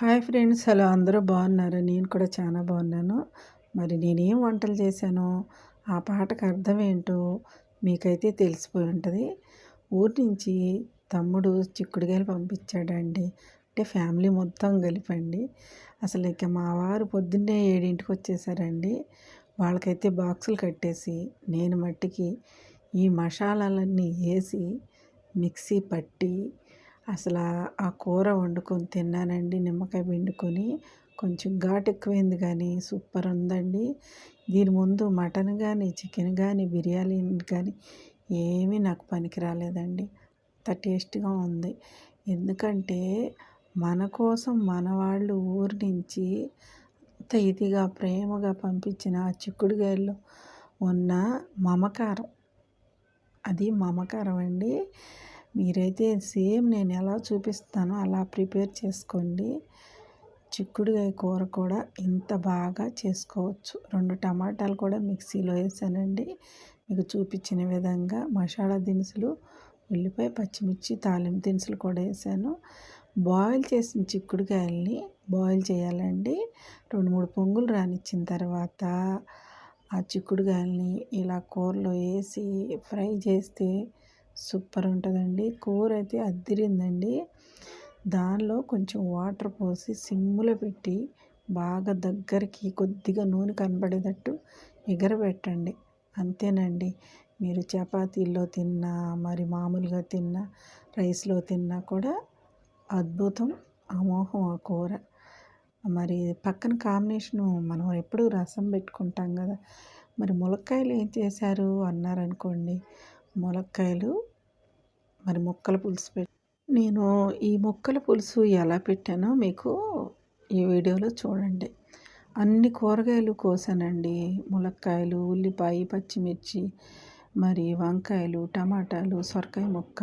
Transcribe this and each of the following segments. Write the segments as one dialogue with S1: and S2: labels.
S1: Hi friends hello అందరూ బాగున్నారు? నేను కూడా చాలా బాగున్నాను. మరి నేనేం వంటలు చేశానో? ఆ పాటకు అర్థం ఏంటో మీకైతే తెలిసిపోయి ఉంటుంది. ఊరి నుంచి తమ్ముడు చిక్కుడుగాయలు పంపించాడండి. అంటే ఫ్యామిలీ మొత్తం కలిపండి. అసలు ఇక మా వారు పొద్దున్నే ఏడింటికి వచ్చేసారండి. వాళ్ళకైతే బాక్సులు కట్టేసి నేను మట్టికి ఈ మసాలాలన్నీ వేసి మిక్సీ పట్టి అసలు ఆ కూర వండుకొని తిన్నానండి. నిమ్మకాయ పిండుకొని కొంచెం ఘాటు ఎక్కువైంది కానీ సూపర్ ఉందండి దీని ముందు మటన్ కానీ చికెన్ కానీ బిర్యానీ కానీ ఏమీ నాకు పనికి రాలేదండి అంత టేస్ట్గా ఉంది. ఎందుకంటే మన కోసం మన వాళ్ళు ఊరి నుంచి అంత ఇదిగా ప్రేమగా పంపించిన ఆ చిక్కుడుగాయల్లో ఉన్న మమకారం. అది మమకారం అండి మీరైతే సేమ్ నేను ఎలా చూపిస్తానో అలా ప్రిపేర్ చేసుకోండి. చిక్కుడుగాయ కూర కూడా ఇంత బాగా చేసుకోవచ్చు. రెండు టమాటాలు కూడా మిక్సీలో వేసానండి. మీకు చూపించిన విధంగా మసాలా దినుసులు ఉల్లిపాయ పచ్చిమిర్చి తాలింపు దినుసులు కూడా వేసాను. బాయిల్ చేసిన చిక్కుడుకాయల్ని బాయిల్ చేయాలండి. రెండు మూడు పొంగులు రానిచ్చిన తర్వాత ఆ చిక్కుడుకాయల్ని ఇలా కూరలో వేసి ఫ్రై చేస్తే సూపర్ ఉంటుందండి కూర అయితే అద్దిరిందండి. దానిలో కొంచెం వాటర్ పోసి సిమ్లో పెట్టి బాగా దగ్గరికి కొద్దిగా నూనె కనబడేటట్టు ఎగరబెట్టండి. అంతేనండి. మీరు చపాతీల్లో తిన్నా మరి మామూలుగా తిన్నా రైస్లో తిన్నా కూడా అద్భుతం అమోహం ఆ కూర. మరి పక్కన కాంబినేషను మనం ఎప్పుడు రసం పెట్టుకుంటాం కదా. మరి ములక్కాయలు ఏం చేశారు? అన్నారనుకోండి. ములక్కాయలు మరి మొక్కల పులుసు పెట్టి నేను ఈ మొక్కల పులుసు ఎలా పెట్టానో మీకు ఈ వీడియోలో చూడండి. అన్ని కూరగాయలు కోసానండి. ములక్కాయలు ఉల్లిపాయ పచ్చిమిర్చి మరి వంకాయలు టమాటాలు సొరకాయ ముక్క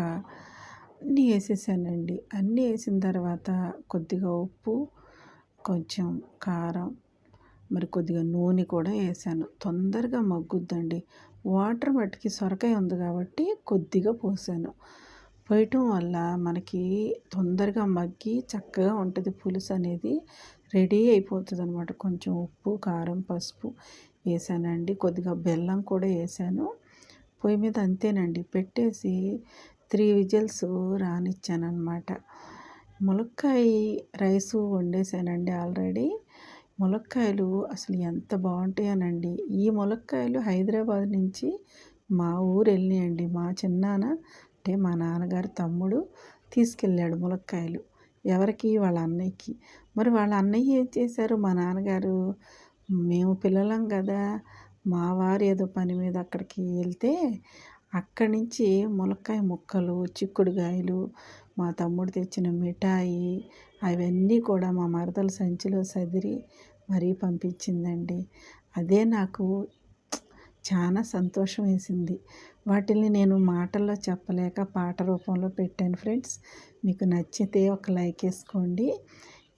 S1: అన్నీ వేసేసానండి. అన్నీ వేసిన తర్వాత కొద్దిగా ఉప్పు కొంచెం కారం మరి కొద్దిగా నూనె కూడా వేసాను. తొందరగా మగ్గుద్దండి. వాటర్ మట్టికి సొరకాయ ఉంది కాబట్టి కొద్దిగా పోసాను. పోయటం వల్ల మనకి తొందరగా మగ్గి చక్కగా ఉంటుంది పులుసు అనేది రెడీ అయిపోతుంది అనమాట కొంచెం ఉప్పు కారం పసుపు వేసానండి. కొద్దిగా బెల్లం కూడా వేసాను. పొయ్యి మీద అంతేనండి. పెట్టేసి త్రీ విజిల్స్ రానిచ్చానమాట ములక్కాయ రైసు వండేసానండి ఆల్రెడీ. ములక్కాయలు అసలు ఎంత బాగుంటాయనండి. ఈ ములక్కాయలు హైదరాబాద్ నుంచి మా ఊరు వెళ్ళినాయండి. మా చిన్నాన్న అంటే మా నాన్నగారు తమ్ముడు తీసుకెళ్ళాడు ములక్కాయలు. ఎవరికి? వాళ్ళ అన్నయ్యకి. మరి వాళ్ళ అన్నయ్య ఏం చేశారు? మా నాన్నగారు మేము పిల్లలం కదా మా వారు ఏదో పని మీద అక్కడికి వెళ్తే అక్కడి నుంచి ములక్కాయ ముక్కలు చిక్కుడుగాయలు మా తమ్ముడు తెచ్చిన మిఠాయి అవన్నీ కూడా మా మరదల సంచిలో సదిరి మరీ పంపించిందండి. అదే నాకు చాలా సంతోషం వేసింది. వాటిని నేను మాటల్లో చెప్పలేక పాట రూపంలో పెట్టాను ఫ్రెండ్స్. మీకు నచ్చితే ఒక లైక్ వేసుకోండి.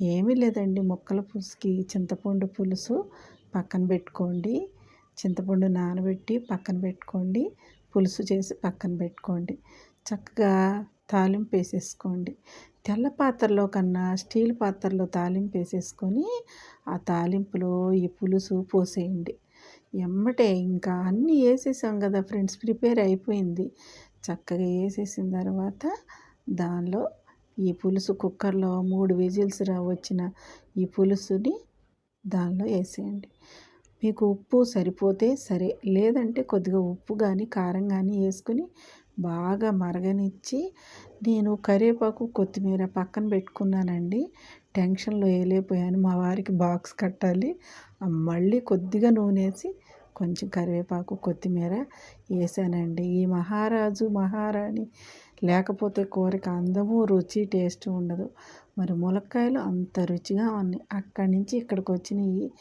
S1: ఏమీ లేదండి. మొక్కల పులుసుకి చింతపండు పులుసు పక్కన పెట్టుకోండి. చింతపండు నానబెట్టి పక్కన పెట్టుకోండి. పులుసు చేసి పక్కన పెట్టుకోండి. చక్కగా తాలింపు వేసేసుకోండి. తెల్ల పాత్రలో కన్నా స్టీల్ పాత్రలో తాలింపు వేసేసుకొని ఆ తాలింపులో ఈ పులుసు పోసేయండి. ఎమ్మటే ఇంకా అన్నీ వేసేసాం కదా ఫ్రెండ్స్ ప్రిపేర్ అయిపోయింది. చక్కగా వేసేసిన తర్వాత దానిలో ఈ పులుసు కుక్కర్లో మూడు విజిల్స్ రా వచ్చిన ఈ పులుసుని దానిలో వేసేయండి మీకు ఉప్పు సరిపోతే సరే లేదంటే కొద్దిగా ఉప్పు కానీ కారం కానీ వేసుకుని బాగా మరగనిచ్చి నేను కరివేపాకు కొత్తిమీర పక్కన పెట్టుకున్నానండి. టెన్షన్లో వేయలేకపోయాను మా వారికి బాక్స్ కట్టాలి. మళ్ళీ కొద్దిగా నూనె వేసి కొంచెం కరివేపాకు కొత్తిమీర వేసానండి ఈ మహారాజు మహారాణి లేకపోతే కూరకి అందము రుచి టేస్ట్ ఉండదు. మరి ములక్కాయలు అంత రుచిగా ఉన్నాయి. అక్కడి నుంచి ఇక్కడికి వచ్చినాయి.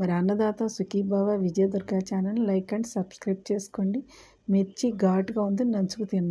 S1: మరి Annadata Sukhibhava Vijaya Durga channel like and subscribe చేసుకోండి. మిర్చి ఘాటుగా ఉంది. నంచుకు తిన్నాను